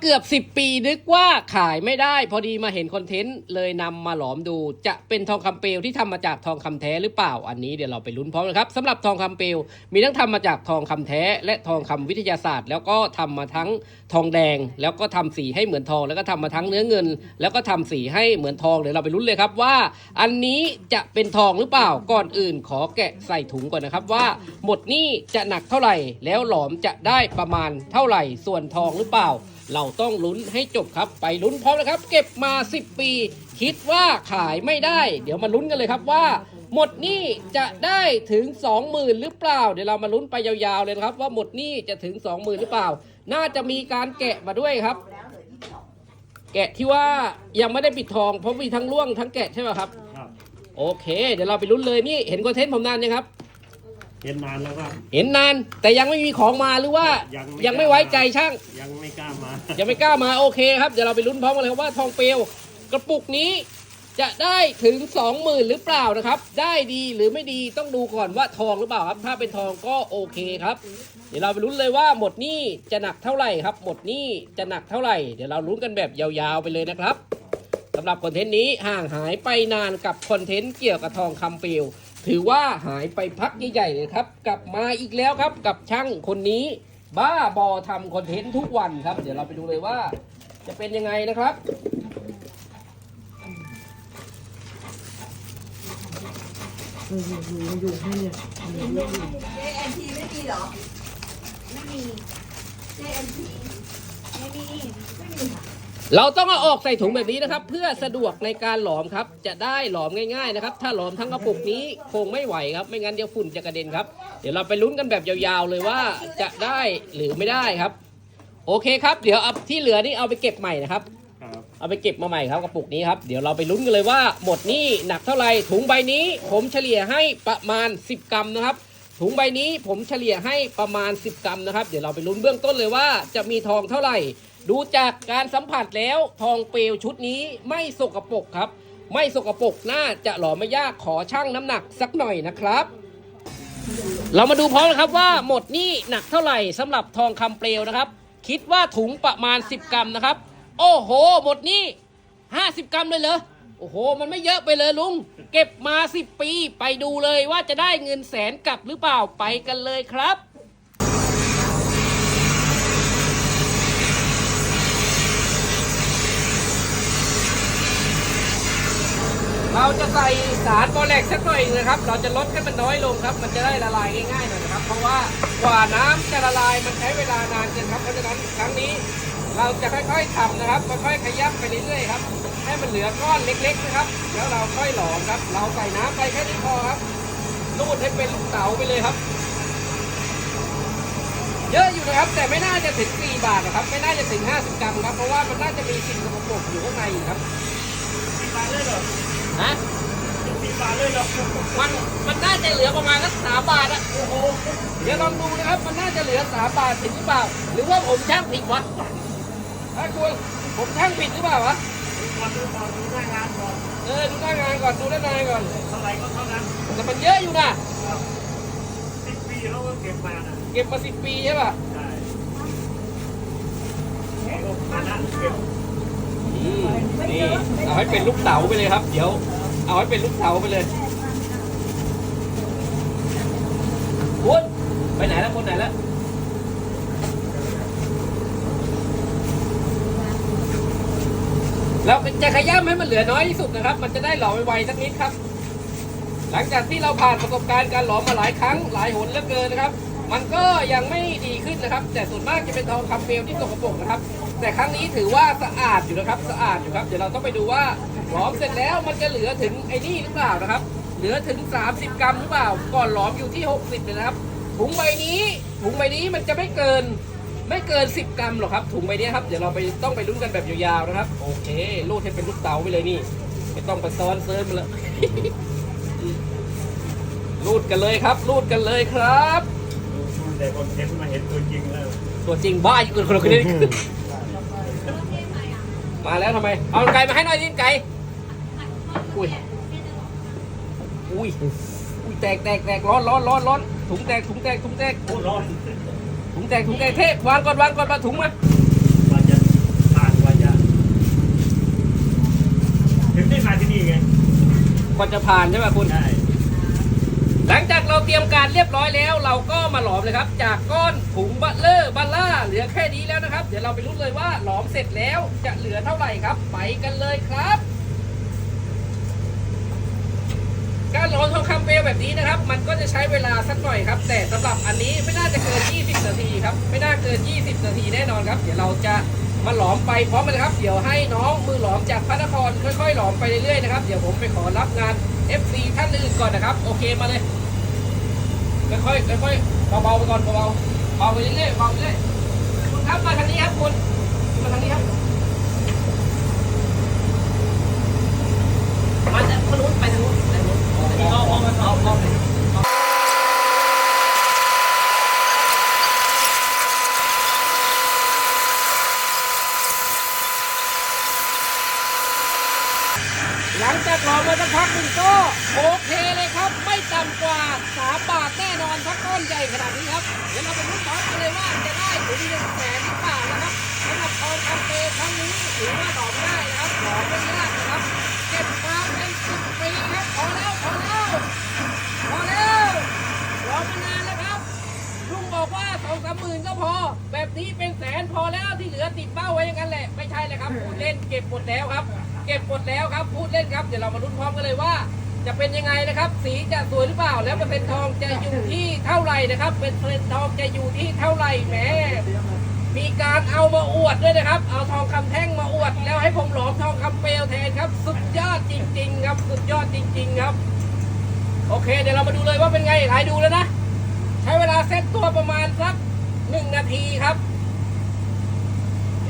เกือบ 10 ปีนึกว่าขายไม่ได้ พอดีมาเห็นคอนเทนต์เลยนำมาหลอมดู จะเป็นทองคำเปลวที่ทำมาจากทองคำแท้หรือเปล่าอันนี้เดี๋ยวเราไปลุ้นพร้อมกันครับสำหรับทองคำเปลวมีทั้งทำมาจากทองคำแท้ และทองคำวิทยาศาสตร์ แล้วก็ทำมาทั้งทองแดง แล้วก็ทำสีให้เหมือนทอง แล้วก็ทำมาทั้งเนื้อเงิน แล้วก็ทำสีให้เหมือนทองเดี๋ยวเราไปลุ้นเลยครับว่า อันนี้จะเป็นทองหรือเปล่าก่อนอื่นขอแกะใส่ถุงก่อนนะครับว่า หมดนี่จะหนักเท่าไหร่ แล้วหลอมจะได้ประมาณเท่าไหร่ส่วนทองหรือเปล่า เราต้องลุ้นให้จบครับไปลุ้นพร้อมนะครับ เก็บมา 10 ปี คิดว่าขายไม่ได้ เดี๋ยวมาลุ้นกันเลยครับว่าหมดหนี้จะได้ถึง 20,000 หรือเปล่า เดี๋ยวเรามาลุ้นไปยาวๆเลยนะครับ ว่าหมดหนี้จะถึง 20,000 หรือเปล่า น่าจะมีการแกะมาด้วยครับ แกะที่ว่ายังไม่ได้ปิดทองเพราะมีทั้งร่วงทั้งแกะใช่ไหมครับ ครับโอเค เดี๋ยวเราไปลุ้นเลยนี่เห็นคอนเทนต์ผมนานยังครับ เห็นนานแล้วครับ เห็นนานแต่ยังไม่มีของมาหรือว่ายังไม่ยังไม่ไว้ใจช่าง ยังไม่กล้ามา ยังไม่กล้ามาโอเคครับเดี๋ยวเราไปลุ้นพร้อมกันเลยครับว่าทองเปลวกระปุกนี้ จะได้ถึง 20,000 หรือเปล่านะครับ ได้ดีหรือไม่ดีต้องดูก่อนว่าทองหรือเปล่าครับ ถ้าเป็นทองก็โอเคครับ เดี๋ยวเราไปลุ้นเลยว่าหมดนี้จะหนักเท่าไหร่ครับ หมดนี้จะหนักเท่าไหร่ เดี๋ยวเราลุ้นกันแบบยาวๆไปเลยนะครับสำหรับคอนเทนต์นี้ห่างหายไปนานกับคอนเทนต์เกี่ยวกับทองคำเปลวถือว่าหายไปพักใหญ่ๆเลยครับ กลับมาอีกแล้วครับกับช่างคนนี้ บ้าบอทำคอนเทนต์ทุกวันครับ เดี๋ยวเราไปดูเลยว่า จะเป็นยังไงนะครับ อยู่อยู่อยู่ให้เนี่ยอยู่อยู่อยู่ JNT ไม่มีเหรอ ไม่มี JNT ไม่มี ไม่มีค่ะ เราต้องเอาออกใส่ถุงแบบนี้นะครับ เพื่อสะดวกในการหลอมครับ จะได้หลอมง่ายๆนะครับ ถ้าหลอมทั้งกระปุกนี้คงไม่ไหวครับ ไม่งั้นเดี๋ยวฝุ่นจะกระเด็นครับ เดี๋ยวเราไปลุ้นกันแบบยาวๆเลยว่าจะได้หรือไม่ได้ครับ โอเคครับ เดี๋ยวเอาที่เหลือนี่เอาไปเก็บใหม่นะครับ ครับเอาไปเก็บมาใหม่ครับกระปุกนี้ครับ เดี๋ยวเราไปลุ้นกันเลยว่า หมดนี้หนักเท่าไหร่ถุงใบนี้ ผมเฉลี่ยให้ประมาณ 10 กรัมนะครับ ถุงใบนี้ผมเฉลี่ยให้ประมาณ 10 กรัมนะครับ เดี๋ยวเราไปลุ้นเบื้องต้นเลยว่าจะมีทองเท่าไหร่ ดูจากการสัมผัสแล้วทองเปลวชุดนี้ไม่สกปรกครับ ไม่สกปรกน่าจะหล่อไม่ยากขอชั่งน้ำหนักสักหน่อยนะครับเรามาดูพร้อมนะครับว่าหมดนี้หนักเท่าไหร่สำหรับทองคำเปลวนะครับ คิดว่าถุงประมาณ 10 กรัมนะครับ โอ้โห หมดนี้50กรัมเลยเหรอ โอ้โห มันไม่เยอะไปเลยลุง เก็บมา10ปีไปดูเลยว่าจะได้เงินแสนกลับหรือเปล่าไปกันเลยครับเราจะใส่สารบอแลกสักหน่อยนะครับ เราจะลดให้มันน้อยลงครับ มันจะได้ละลายง่ายๆหน่อยนะครับ เพราะว่ากว่าน้ำจะละลายมันใช้เวลานานเกินครับ เพราะฉะนั้นครั้งนี้ เราจะค่อยๆทำนะครับ ค่อยๆขยับไปเรื่อยๆครับ ให้มันเหลือก้อนเล็กๆนะครับ แล้วเราค่อยหลอมครับ เราใส่น้ำไปแค่นี้พอครับรูดให้เป็นลูกเต๋าไปเลยครับ เยอะอยู่นะครับ แต่ไม่น่าจะถึง4บาทนะครับ ไม่น่าจะถึง 50 กรัมครับ เพราะว่ามันน่าจะมีสิ่งสกปรกอยู่ข้างในอีกครับมีปลาเลยเหรอฮะมีปลาเลยเหรอมันมันน่าจะเหลือประมาณสักสามบาทอะโอ้โหเดี๋ยวลองดูนะครับ มันน่าจะเหลือสามบาทถึงหรือเปล่า หรือว่าผมช่างผิดวะ ถ้าคุณผมช่างผิดหรือเปล่าวะมาดูก่อนดูหน้างานก่อนเออดูหน้างานก่อนดูด้านในก่อนเท่าไหร่ก็เท่านั้นแต่มันเยอะอยู่นะสิบปีเขาก็เก็บมานะเก็บมาสิบปีใช่ป่ะใช่เขาก็มานั่งเก็บอืมนี่เอาให้เป็นลูกเต๋าไปเลยครับ เดี๋ยว เอาให้เป็นลูกเต๋าไปเลยคุณไปไหนแล้วคนไหนแล้ว เราจะขย้ำให้มันเหลือน้อยที่สุดนะครับ มันจะได้หลอมไวๆสักนิดครับ หลังจากที่เราผ่านประสบการณ์การหลอมมาหลายครั้งหลายหนเหลือเกินนะครับ มันก็ยังไม่ดีขึ้นนะครับ แต่ส่วนมากจะเป็นทองคำเปลวที่สกปรกนะครับ แต่ครั้งนี้ถือว่าสะอาดอยู่นะครับ สะอาดอยู่ครับ เดี๋ยวเราต้องไปดูว่าหลอมเสร็จแล้วมันจะเหลือถึงไอ้นี่หรือเปล่านะครับ เหลือถึง 30 กรัมหรือเปล่า ก่อนหลอมอยู่ที่ 60เลยนะครับ ถุงใบนี้ ถุงใบนี้มันจะไม่เกิน ไม่เกิน 10 กรัมหรอกครับ ถุงใบนี้ครับ เดี๋ยวเราไปต้องไปลุ้นกันแบบยาวๆนะครับ โอเครูดให้เป็นลูกเต๋าไปเลยนี่ ไม่ต้องไปซ้อนเซิร์ฟมาเลยรูดกันเลยครับรูดกันเลยครับดูแต่คนเห็นมาเห็นตัวจริงแล้ว ตัวจริงบ้าอยู่คนละคนนี้มาแล้วทำไม เอาไก่มาให้หน่อยดิไก่อุ้ย อุ้ย อุ้ยแตกแตกแตกร้อนร้อนร้อนร้อนถุงแตกถุงแตกถุงแตกโอ้ร้อน ถุงแตกถุงแตกเทพวางก่อนวางก่อนมาถุงมาว่าจะผ่านว่าจะถึงได้มาที่นี่ไงก่อนจะผ่านใช่ไหมคุณใช่หลังจากเราเตรียมการเรียบร้อยแล้ว เราก็มาหลอมเลยครับ จากก้อนถุงบัลเลอร์บัลล่าเหลือแค่นี้แล้วนะครับ เดี๋ยวเราไปรู้เลยว่าหลอมเสร็จแล้วจะเหลือเท่าไหร่ครับ ไปกันเลยครับ การหลอมทองคำเปลวแบบนี้นะครับ มันก็จะใช้เวลาสักหน่อยครับ แต่สำหรับอันนี้ไม่น่าจะเกิน20 เกิน 20 นาทีแน่นอนครับ เดี๋ยวเราจะมาหลอมไปพร้อมกันนะครับ เดี๋ยวให้น้องมือหลอมจากพระนครค่อยๆ หลอมไปเรื่อยๆนะครับ เดี๋ยวผมไปขอรับงาน FC ท่านอื่นก่อนนะครับ โอเคมาเลย ค่อยๆค่อยๆเบาๆไปก่อนเบาๆเบาไปเรื่อยๆเบาไปเรื่อยคุณครับมาทางนี้ครับคุณมาทางนี้ครับมาจากทางนู้นไปทางนู้นไปทางนู้นเอาเอาเอาเอาเอาหลั งจากรอมาสักพักหนึ่งก็โอเคเลยครับ ไม่ต่ำกว่าสามบาทแน่นอนครับก้อนใหญ่ขนาดนี้ครับเดี๋ยวเราไปลุ้นพร้อกันเลยว่าจะได้ถึงหนึ่งแสนหรือเปล่านะครับสำหรับทองคำเปย์ครั้งนี้ถือว่าตอบได้นะครับขอไม่ยากนะครับเก็บมาเป็นสิบปีครับพอแล้วพอแล้วพอแล้วรอมานานแล้วครับลุงบอกว่าสองสามหมื่นก็พอ แบบนี้เป็นแสนพอแล้วที่เหลือติดเป้าไว้อย่างนั้นแหละไม่ใช่เลยครับพูดเล่นเก็บหมดแล้วครับ เก็บหมดแล้วครับ พูดเล่นครับ เดี๋ยวเรามาลุ้นพร้อมกันเลยว่า จะเป็นยังไงนะครับ สีจะสวยหรือเปล่า แล้วเป็นทองจะอยู่ที่เท่าไหร่นะครับ เป็นเปอร์เซ็นทองจะอยู่ที่เท่าไหร่แหมมีการเอามาอวดด้วยนะครับ เอาทองคำแท่งมาอวด แล้วให้ผมหลอมทองคำเปลวแทนครับ สุดยอดจริง ๆ ครับ สุดยอดจริง ๆ ครับ โอเค เดี๋ยวเรามาดูเลยว่าเป็นไงถ่ายดูแล้วนะ ใช้เวลาเซตตัวประมาณสักหนึ่งนาทีครับ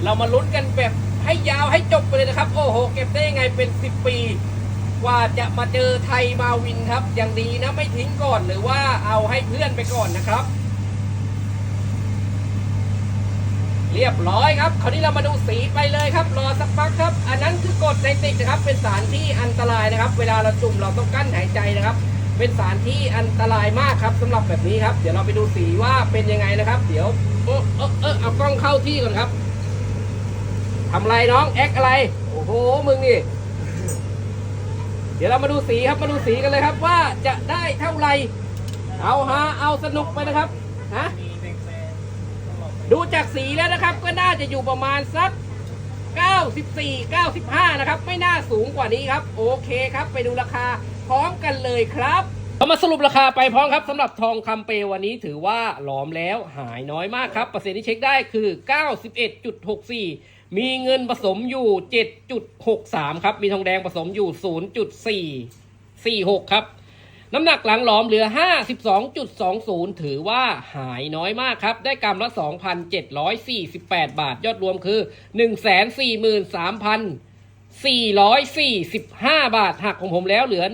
เรามาลุ้นกันแบบ ให้ยาวให้จบไปเลยนะครับ โอ้โห เก็บได้ยังไงเป็นสิบปี กว่าจะมาเจอไทยมาวินครับ อย่างดีนะไม่ทิ้งก่อนหรือว่าเอาให้เพื่อนไปก่อนนะครับ เรียบร้อยครับ คราวนี้เรามาดูสีไปเลยครับ รอสักพักครับ อันนั้นคือกรดไนติกนะครับ เป็นสารที่อันตรายนะครับ เวลาเราจุ่มเราต้องกั้นหายใจนะครับเป็นสารที่อันตรายมากครับสำหรับแบบนี้ครับ เดี๋ยวเราไปดูสีว่าเป็นยังไงนะครับ เดี๋ยวเออเออเออเอากล้องเข้าที่ก่อนครับ ทำอะไรน้องแอคอะไร โอ้โห มึงนี่ เดี๋ยวเรามาดูสีครับ มาดูสีกันเลยครับว่าจะได้เท่าไหร่ เอาฮะ เอาสนุกไปนะครับ ฮะ ดูจากสีแล้วนะครับ ก็น่าจะอยู่ประมาณสัก 94 95 นะครับ ไม่น่าสูงกว่านี้ครับ โอเคครับ ไปดูราคาพร้อมกันเลยครับเรามาสรุปราคาไปพร้อมครับสำหรับทองคำเปลววันนี้ถือว่าหลอมแล้วหายน้อยมากครับ เปอร์เซ็นต์ที่เช็คได้คือ 91.64 มีเงินผสมอยู่ 7.63 ครับ มีทองแดงผสมอยู่ 0.446 ครับ น้ำหนักหลังหลอมเหลือ 52.20 ถือว่าหายน้อยมากครับ ได้กรัมละ 2,748 บาท ยอดรวมคือ 143,000 445 บาท หักของผมแล้วเหลือ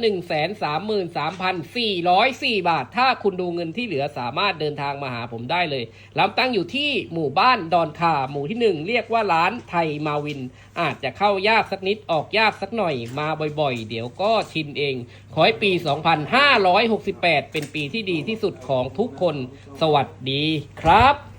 133,404 บาท ถ้าคุณดูเงินที่เหลือสามารถเดินทางมาหาผมได้เลยลำตั้งอยู่ที่หมู่บ้านดอนคาหมู่ที่ 1 เรียกว่าร้านไทยมาวิน อาจจะเข้ายากสักนิดออกยากสักหน่อยมาบ่อยๆ เดี๋ยวก็ชินเอง ขอให้ปี 2568 เป็นปีที่ดีที่สุดของทุกคน สวัสดีครับ